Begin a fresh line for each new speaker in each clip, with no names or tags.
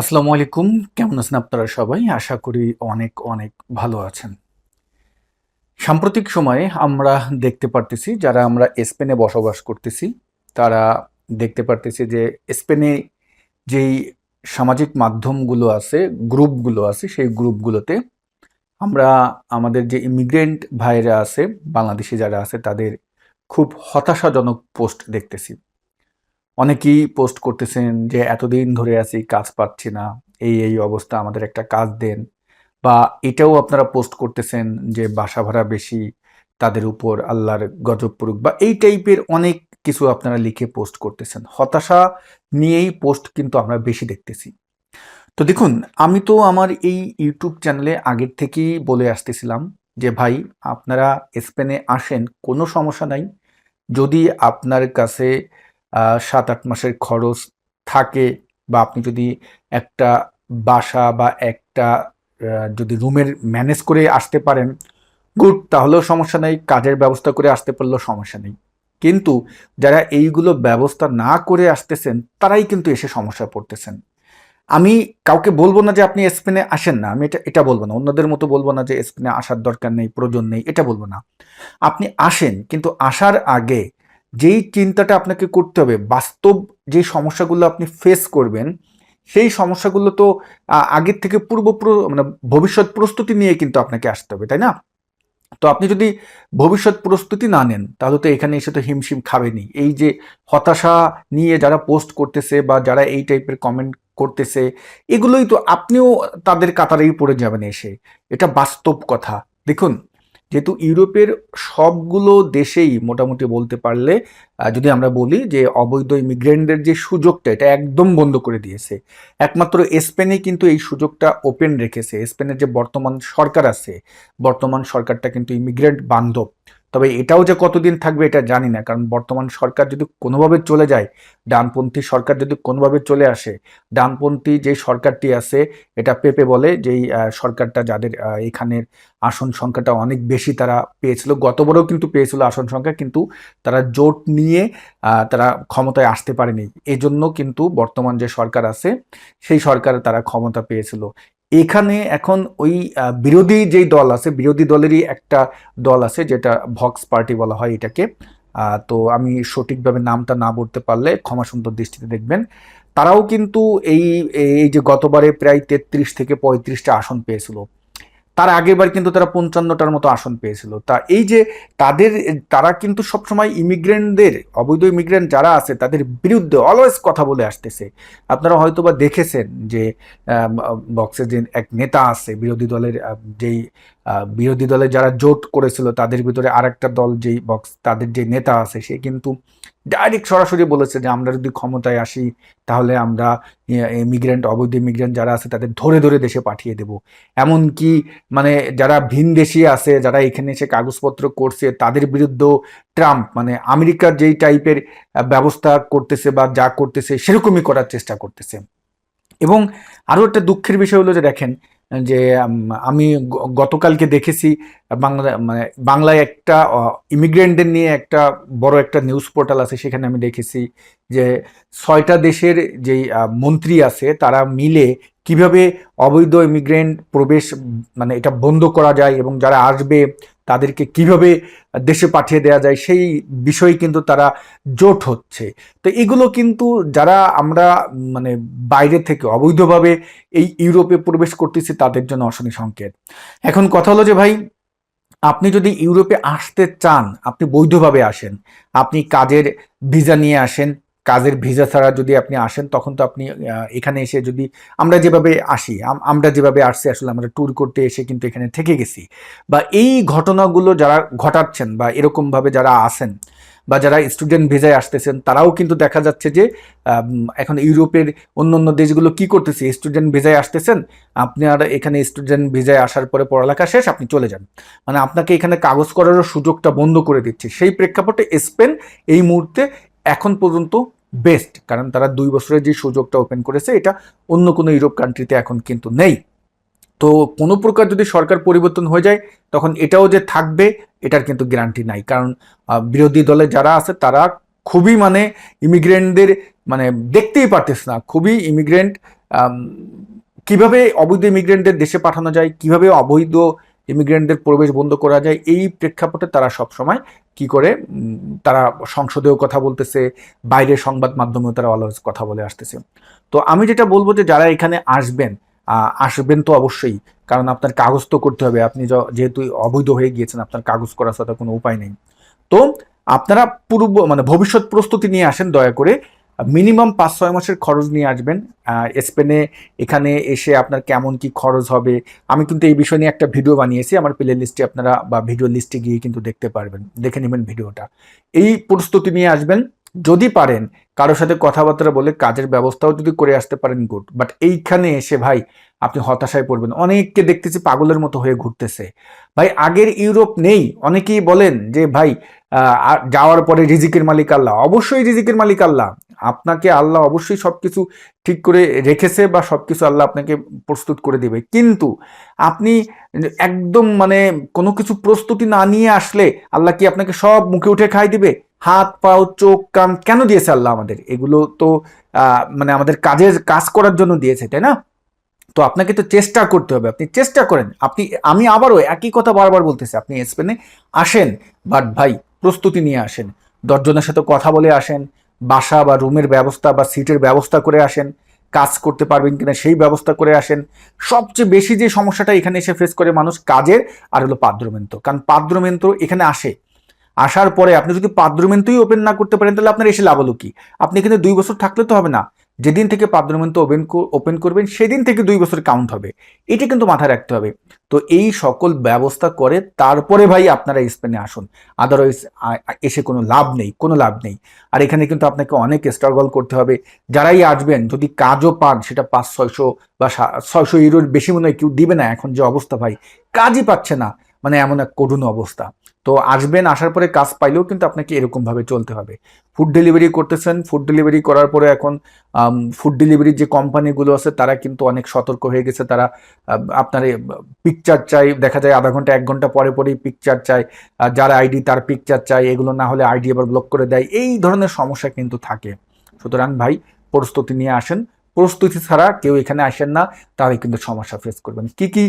আসসালামু আলাইকুম। কেমন আছেন আপনারা সবাই? আশা করি অনেক অনেক ভালো আছেন। সাম্প্রতিক সময়ে আমরা দেখতে পারতেছি, যারা আমরা স্পেনে বসবাস করতেছি, তারা দেখতে পারতেছি যে স্পেনে যেই সামাজিক মাধ্যমগুলো আছে, গ্রুপগুলো আছে, সেই গ্রুপগুলোতে আমরা আমাদের যে ইমিগ্রেন্ট ভাইরা আছে, বাংলাদেশি যারা আছে, তাদের খুব হতাশাজনক পোস্ট দেখতেছি। অনেকেই পোস্ট করতেছেন যে, এতদিন ধরে আছি, কাজ পাচ্ছি না, এই এই অবস্থা আমাদের একটা কাজ দেন। বা এটাও আপনারা পোস্ট করতেছেন যে, বাসা ভাড়া বেশি, তাদের উপর আল্লাহর গজব পড়ুক। বা এই টাইপের অনেক কিছু আপনারা লিখে পোস্ট করতেছেন। হতাশা নিয়েই পোস্ট কিন্তু আমরা বেশি দেখতেছি। তো দেখুন, আমি তো আমার এই ইউটিউব চ্যানেলে আগের থেকেই বলে আসতেছিলাম যে, ভাই, আপনারা স্পেনে আসেন, কোনো সমস্যা নাই। যদি আপনার কাছে সাত আট মাসের খরচ থাকে বা আপনি যদি একটা বাসা বা একটা যদি রুমের ম্যানেজ করে আসতে পারেন, গুড, তাহলেও সমস্যা নেই, কাজের ব্যবস্থা করে আসতে পারলেও সমস্যা নেই। কিন্তু যারা এইগুলো ব্যবস্থা না করে আসতেছেন, তারাই কিন্তু এসে সমস্যায় পড়তেছেন। আমি কাউকে বলব না যে আপনি স্পেনে আসেন না, আমি এটা এটা বলব না। অন্যদের মতো বলব না যে স্পেনে আসার দরকার নেই, প্রয়োজন নেই, এটা বলব না। আপনি আসেন, কিন্তু আসার আগে যেই চিন্তাটা আপনাকে করতে হবে, বাস্তব যে সমস্যাগুলো আপনি ফেস করবেন, সেই সমস্যাগুলো তো আগের থেকে পূর্ব মানে ভবিষ্যৎ প্রস্তুতি নিয়ে কিন্তু আপনাকে আসতে হবে, তাই না? তো আপনি যদি ভবিষ্যৎ প্রস্তুতি না নেন, তাহলে তো এখানে এসে তো হিমশিম খাবেনি এই যে হতাশা নিয়ে যারা পোস্ট করতেছে বা যারা এই টাইপের কমেন্ট করতেছে, এগুলোই তো আপনিও তাদের কাতারেই পড়ে যাবেন এসে। এটা বাস্তব কথা। দেখুন যেহেতু ইউরোপের সবগুলো দেশেই মোটামুটি বলতে পারলে যদি আমরা বলি যে অবৈধ ইমিগ্রেন্টদের যে সুযোগটা, এটা একদম বন্ধ করে দিয়েছে। একমাত্র স্পেনে কিন্তু এই সুযোগটা ওপেন রেখেছে। স্পেনের যে বর্তমান সরকার আছে, বর্তমান সরকারটা কিন্তু ইমিগ্রেন্ট বান্ধব। তবে এটাও যে কতদিন থাকবে এটা জানি না, কারণ বর্তমান সরকার যদি কোনোভাবে চলে যায়, ডানপন্থী সরকার যদি কোনোভাবে চলে আসে, ডানপন্থী যে সরকারটি আছে, এটা পেপে বলে যেই সরকারটা যাদের এখানের আসন সংখ্যাটা অনেক বেশি তারা পেয়েছিল গতবারও কিন্তু পেয়েছিল আসন সংখ্যা, কিন্তু তারা জোট নিয়ে তারা ক্ষমতায় আসতে পারেনি। এজন্য কিন্তু বর্তমান যে সরকার আছে, সেই সরকার তারা ক্ষমতা পেয়েছিল। এখানে এখন ওই বিরোধী যেই দল আছে, বিরোধী দলেরই একটা দল আছে, যেটা ভক্স পার্টি বলা হয় এটাকে। তো আমি সঠিকভাবে নামটা না বলতে পারলে ক্ষমা সুন্দর দৃষ্টিতে দেখবেন। তারাও কিন্তু এই এই যে গতবারে প্রায় তেত্রিশ থেকে পঁয়ত্রিশটা আসন পেয়েছিল। তার আগের বার কিন্তু তারা পঞ্চান্নটার মতো আসন পেয়েছিল। তা এই যে তাদের, তারা কিন্তু সবসময় ইমিগ্রেন্টদের অবৈধ ইমিগ্রেন্ট যারা আছে তাদের বিরুদ্ধে অলওয়েজ কথা বলে আসতেছে। আপনারা হয়তোবা দেখেছেন যে বক্সের যে এক নেতা আছে, বিরোধী দলের যেই বিরোধী দলে যারা জোট করেছিল তাদের ভিতরে আরেকটা দল যেই বক্স তাদের যে নেতা আছে সে কিন্তু ডাইরেক্ট সরাসরি বলেছে যে, আমরা যদি ক্ষমতায় আসি তাহলে আমরা ইমিগ্রেন্ট অবৈধ ইমিগ্রেন্ট যারা আছে তাদের ধরে ধরে দেশে পাঠিয়ে দেব। এমনকি মানে যারা ভিনদেশি আছে, যারা এখানে এসে কাগজপত্র করছে, তাদের বিরুদ্ধেও ট্রাম্প মানে আমেরিকার যেই টাইপের ব্যবস্থা করতেছে বা যা করতেছে সেরকমই করার চেষ্টা করতেছে। এবং আরও একটা দুঃখের বিষয় হলো যে দেখেন যে আমি গতকালকে দেখেছি বাংলা মানে বাংলায় একটা ইমিগ্রেন্টদের নিয়ে একটা বড় একটা নিউজ পোর্টাল আছে, সেখানে আমি দেখেছি যে, ছয়টা দেশের যেই মন্ত্রী আছে, তারা মিলে কীভাবে অবৈধ ইমিগ্রেন্ট প্রবেশ মানে এটা বন্ধ করা যায় এবং যারা আসবে তাদেরকে কীভাবে দেশে পাঠিয়ে দেওয়া যায় সেই বিষয়ে কিন্তু তারা জোট হচ্ছে। তো এগুলো কিন্তু যারা আমরা মানে বাইরে থেকে অবৈধভাবে এই ইউরোপে প্রবেশ করতেছি তাদের জন্য অশনি সংকেত। এখন কথা হলো যে ভাই, আপনি যদি ইউরোপে আসতে চান, আপনি বৈধভাবে আসেন, আপনি কাজের ভিসা নিয়ে আসেন কাজের ভিসা ছাড়া যদি আপনি আসেন, তখন তো আপনি এখানে এসে যদি আমরা যেভাবে আসি আমরা যেভাবে আসছি, আসলে আমরা ট্যুর করতে এসে কিন্তু এখানে থেকে গেছি। বা এই ঘটনাগুলো যারা ঘটাচ্ছেন বা এরকমভাবে যারা আসেন বা যারা স্টুডেন্ট ভিসায় আসতেছেন, তারাও কিন্তু দেখা যাচ্ছে যে এখন ইউরোপের অন্য অন্য দেশগুলো কি করতেছে? স্টুডেন্ট ভিসায় আসতেছেন, আপনি আর এখানে স্টুডেন্ট ভিসায় আসার পরে পড়ালেখা শেষ, আপনি চলে যান। মানে আপনাকে এখানে কাগজ করারও সুযোগটা বন্ধ করে দিচ্ছে। সেই প্রেক্ষাপটে স্পেন এই মুহূর্তে এখন পর্যন্ত বেস্ট কারণ তারা দুই বছরের যে সুযোগটা ওপেন করেছে, এটা অন্য কোনো ইউরোপ কান্ট্রিতে এখন কিন্তু নেই। তো কোনো প্রকার যদি সরকার পরিবর্তন হয়ে যায়, তখন এটাও যে থাকবে, এটার কিন্তু গ্যারান্টি নাই। কারণ বিরোধী দলে যারা আছে, তারা খুবই মানে ইমিগ্রেন্টদের মানে দেখতেই পারতেছে না। খুবই ইমিগ্রেন্ট কীভাবে অবৈধ ইমিগ্রেন্টদের দেশে পাঠানো যায়, কীভাবে অবৈধ ইমিগ্রেন্টদের প্রবেশ বন্ধ করা যায়, এই প্রেক্ষাপটে তারা সব সময় কি করে? তারা সংসদেও কথা বলতেছে, বাইরের সংবাদ মাধ্যমেও তারা অলওয়েজ কথা বলে আসতেছে। তো আমি যেটা বলব যে যারা এখানে আসবেন আসবেন তো অবশ্যই, কারণ আপনার কাগজ তো করতে হবে। আপনি যেহেতু অবৈধ হয়ে গিয়েছেন, আপনার কাগজ করা ছাড়া কোনো উপায় নেই। তো আপনারা পূর্ব মানে ভবিষ্যৎ প্রস্তুতি নিয়ে আসেন দয়া করে। মিনিমাম পাঁচ, ছয় মাসের খরচ নিয়ে আসবেন। স্পেনে এখানে এসে আপনার কেমন কি খরচ হবে, আমি কিন্তু এই বিষয় নিয়ে একটা ভিডিও বানিয়েছি, আমার প্লে লিস্টে আপনারা বা ভিডিও লিস্টে গিয়ে কিন্তু দেখতে পারবেন, দেখে নেবেন ভিডিওটা এই প্রস্তুতি নিয়ে আসবেন, যদি পারেন কারোর সাথে কথাবার্তা বলে কাজের ব্যবস্থাও যদি করে আসতে পারেন গুড বাট এইখানে এসে ভাই, আপনি হতাশায় পড়বেন। অনেককে দেখতেছি পাগলের মতো হয়ে ঘুরতেছে। ভাই, আগের ইউরোপ নেই, অনেকেই বলেন যে ভাই যাওয়ার পরে রিজিকের মালিক আল্লাহ। অবশ্যই রিজিকের মালিক আল্লাহ। আপনাকে আল্লাহ অবশ্যই সব কিছু ঠিক করে রেখেছে বা সব কিছু আল্লাহ আপনাকে প্রস্তুত করে দেবে। কিন্তু আপনি একদম মানে কোনো কিছু প্রস্তুতি না নিয়ে আসলে আল্লাহ কি আপনাকে সব মুখে উঠে খাই দিবে? হাত, পাও, চোখ, কান কেন দিয়েছে আল্লাহ আমাদের? এগুলো তো মানে আমাদের কাজের, কাজ করার জন্য দিয়েছে, তাই না? তো আপনাকে তো চেষ্টা করতে হবে। আপনি চেষ্টা করেন। আপনি, আমি আবারও একই কথা বারবার বলতেছি। আপনি স্পেনে আসেন, বাট ভাই প্রস্তুতি নিয়ে আসেন। দশজনের সাথে কথা বলে আসেন। বাসা বা রুমের ব্যবস্থা বা সিটের ব্যবস্থা করে আসেন, কাজ করতে পারবেন কিনা সেই ব্যবস্থা করে আসেন। সবচেয়ে বেশি যে সমস্যাটা এখানে এসে ফেস করে মানুষ কাজের, আর হলো পাদ্রমেন্ত্র কারণ পাদ্রমেন্ত্র এখানে আসে। আসার পরে আপনি যদি পাদ্রমেন্ত্রই ওপেন না করতে পারেন, তাহলে আপনার এসে লাভ হলো কি? আপনি এখানে দুই বছর থাকলে তো হবে না। যেদিন থেকে পাদ্রমেন্ট ওপেন ওপেন করবেন, সেদিন থেকে দুই বছর কাউন্ট হবে। এটা কিন্তু মাথায় রাখতে হবে। তো এই সকল ব্যবস্থা করে তারপরে ভাই আপনারা স্পেনে আসুন। আদারওয়াইজ এসে কোনো লাভ নেই, কোনো লাভ নেই। আর এখানে কিন্তু আপনাকে অনেক স্ট্রাগল করতে হবে। যারাই আসবেন, যদি কাজও পান, সেটা পাঁচ, ছয়শো বা ছয়শো ইউরোর বেশি মনে হয় কেউ দিবে না। এখন যে অবস্থা ভাই, কাজই পাচ্ছে না। মানে এমন এক করুণ অবস্থা। তো আসবেন, আসার পরে কাজ পাইলেও কিন্তু আপনাকে এরকমভাবে চলতে হবে। ফুড ডেলিভারি করতেছেন ফুড ডেলিভারি করার পরে এখন ফুড ডেলিভারির যে কোম্পানিগুলো আছে, তারা কিন্তু অনেক সতর্ক হয়ে গেছে। তারা আপনার পিকচার চাই, দেখা যায় আধা ঘণ্টা, এক ঘণ্টা পরে পরেই পিকচার চাই যার আইডি তার পিকচার চাই, এগুলো না হলে আইডি আবার ব্লক করে দেয়। এই ধরনের সমস্যা কিন্তু থাকে। সুতরাং ভাই, প্রস্তুতি নিয়ে আসেন। প্রস্তুতি ছাড়া কেউ এখানে আসেন না তাহলে কিন্তু সমস্যা ফেস করবেন। কি কি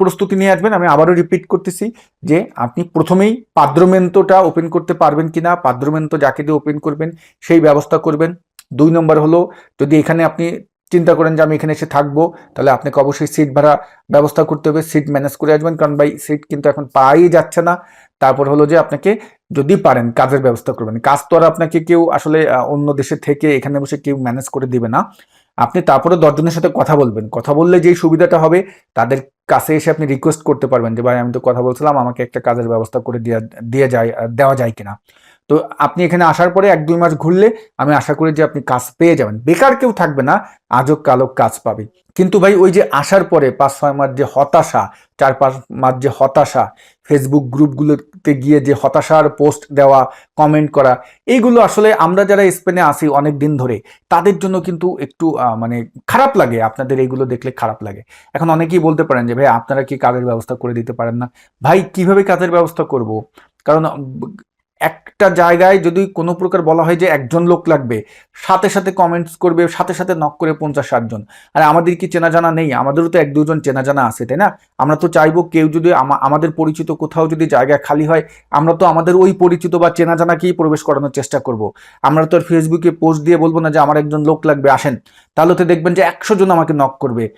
প্রস্তুতি নিয়ে আসবেন আমি আবারও রিপিট করতেছি যে আপনি প্রথমেই পাদ্রমেন্টটা ওপেন করতে পারবেন কি না পাদ্রমেন্ট যাকে দিয়ে ওপেন করবেন সেই ব্যবস্থা করবেন। দুই নম্বর হলো যদি এখানে আপনি চিন্তা করেন যে আমি এখানে এসে থাকব, তাহলে আপনাকে অবশ্যই সিট ভাড়া ব্যবস্থা করতে হবে সিট ম্যানেজ করে আসবেন, কারণ ভাই সিট কিন্তু এখন পাওয়াই যাচ্ছে না। তারপর হলো যে আপনাকে যদি পারেন কাজের ব্যবস্থা করবেন। কাজ তো আর আপনাকে কেউ আসলে অন্য দেশে থেকে এখানে বসে কেউ ম্যানেজ করে দিবে না। আপনি তারপরে দশজনের সাথে কথা বলবেন। কথা বললে যেই সুবিধাটা হবে, তাদের কাছে এসে আপনি রিকোয়েস্ট করতে পারবেন যে, ভাই, আমি তো কথা বলছিলাম, আমাকে একটা কাজের ব্যবস্থা করে দিয়ে যায়, দেওয়া যায় কিনা? তো আপনি এখানে আসার পরে এক দুই মাস ঘুরলে আমি আশা করি যে আপনি কাজ পেয়ে যাবেন। বেকার কেউ থাকবে না আজব কালো কাজ পাবে। কিন্তু ভাই ওই যে আসার পরে পাঁচ, ছয় মাস যে হতাশা, চার, পাঁচ মাস যে হতাশা ফেসবুক গ্রুপগুলোতে গিয়ে যে হতাশার পোস্ট দেওয়া কমেন্ট করা এইগুলো আসলে আমরা যারা স্পেনে আসি অনেক দিন ধরে, তাদের জন্য কিন্তু একটু মানে খারাপ লাগে। আপনাদের এইগুলো দেখলে খারাপ লাগে। এখন অনেকেই বলতে পারেন যে, ভাই, আপনারা কি কাজের ব্যবস্থা করে দিতে পারেন না? ভাই, কীভাবে কাজের ব্যবস্থা করব? কারণ একটা জায়গায় যদি কোনো প্রকার বলা হয় যে একজন লোক লাগবে, সাথে সাথে কমেন্টস করবে, সাথে সাথে নক করে পঞ্চাশ ষাটজন আর আমাদের কি চেনা জানা নেই? আমাদেরও তো এক দুজন চেনা জানা আছে, তাই না? আমরা তো চাইব কেউ যদি আমা- আমাদের পরিচিত কোথাও যদি জায়গা খালি হয়, আমরা তো আমাদের ওই পরিচিত বা চেনা জানাকেই প্রবেশ করানোর চেষ্টা করব। আমরা তো আর ফেসবুকে পোস্ট দিয়ে বলব না যে আমার একজন লোক লাগবে, আসেন। তাহলে তো দেখবেন যে একশো জন আমাকে নক করবে।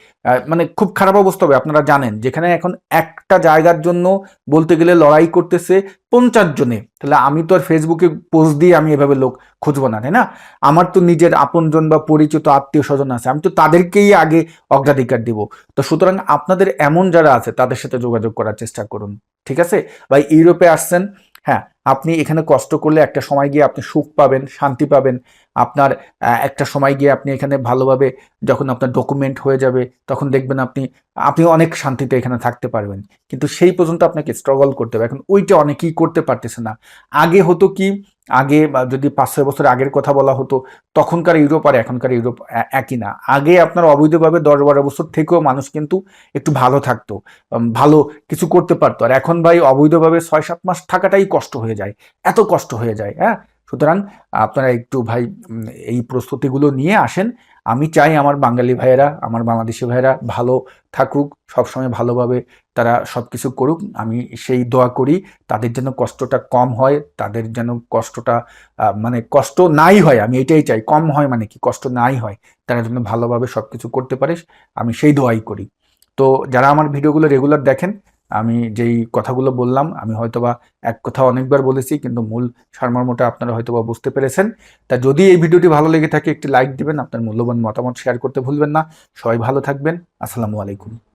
মানে খুব খারাপ অবস্থা হবে, আপনারা জানেন। যেখানে এখন একটা জায়গার জন্য বলতে গেলে লড়াই করতেছে পঞ্চাশ জনে। তাহলে আমি তো আর ফেসবুকে পোস্ট দিয়ে আমি এভাবে লোক খুঁজবো না, তাই না? আমার তো নিজের আপনজন বা পরিচিত আত্মীয় স্বজন আছে, আমি তো তাদেরকেই আগে অগ্রাধিকার দিব। তো সুতরাং আপনাদের এমন যারা আছে, তাদের সাথে যোগাযোগ করার চেষ্টা করুন, ঠিক আছে? বা ইউরোপে আসছেন হ্যাঁ আপনি এখানে কষ্ট করলে একটা সময় গিয়ে আপনি সুখ পাবেন, শান্তি পাবেন। আপনার একটা সময় গিয়ে আপনি এখানে ভালোভাবে যখন আপনার ডকুমেন্ট হয়ে যাবে, তখন দেখবেন আপনি আপনি অনেক শান্তিতে এখানে থাকতে পারবেন। কিন্তু সেই পর্যন্ত আপনাকে স্ট্রাগল করতে হবে। এখন ওইটা অনেকেই করতে পারতেছে না। আগে হতো কি আগে যদি পাঁচ ছয় বছর আগের কথা বলা হতো, তখনকার ইউরোপ আর এখনকার ইউরোপ একই না। আগে আপনার অবৈধভাবে দশ বারো বছর থেকেও মানুষ কিন্তু একটু ভালো থাকতো ভালো কিছু করতে পারতো। আর এখন ভাই অবৈধভাবে ছয় সাত মাস থাকাটাই কষ্ট হয়ে যায়, এত কষ্ট হয়ে যায় হ্যাঁ? সুতরাং আপনারা একটু ভাই এই প্রস্তুতিগুলো নিয়ে আসেন। আমি চাই আমার বাঙালি ভাইয়েরা, আমার বাংলাদেশি ভাইয়েরা ভালো থাকুক, সবসময় ভালোভাবে তারা সব কিছু করুক, আমি সেই দোয়া করি, তাদের যেন কষ্টটা কম হয়, তাদের যেন কষ্টটা মানে কষ্ট নাই হয়, আমি এটাই চাই, কম হয় মানে কি, কষ্ট নাই হয়, তারা যেন ভালোভাবে সব কিছু করতে পারে, আমি সেই দোয়াই করি। তো যারা আমার ভিডিওগুলো রেগুলার দেখেন, আমি যেই কথাগুলো বললাম, আমি হয়তোবা এক কথা অনেকবার বলেছি, কিন্তু মূল সারমর্মটা আপনারা হয়তোবা বুঝতে পেরেছেন। তা যদি এই ভিডিওটি ভালো লেগে থাকে, একটি লাইক দিবেন, আপনার মূল্যবান মতামত শেয়ার করতে ভুলবেন না। সবাই ভালো থাকবেন, আসসালামু আলাইকুম।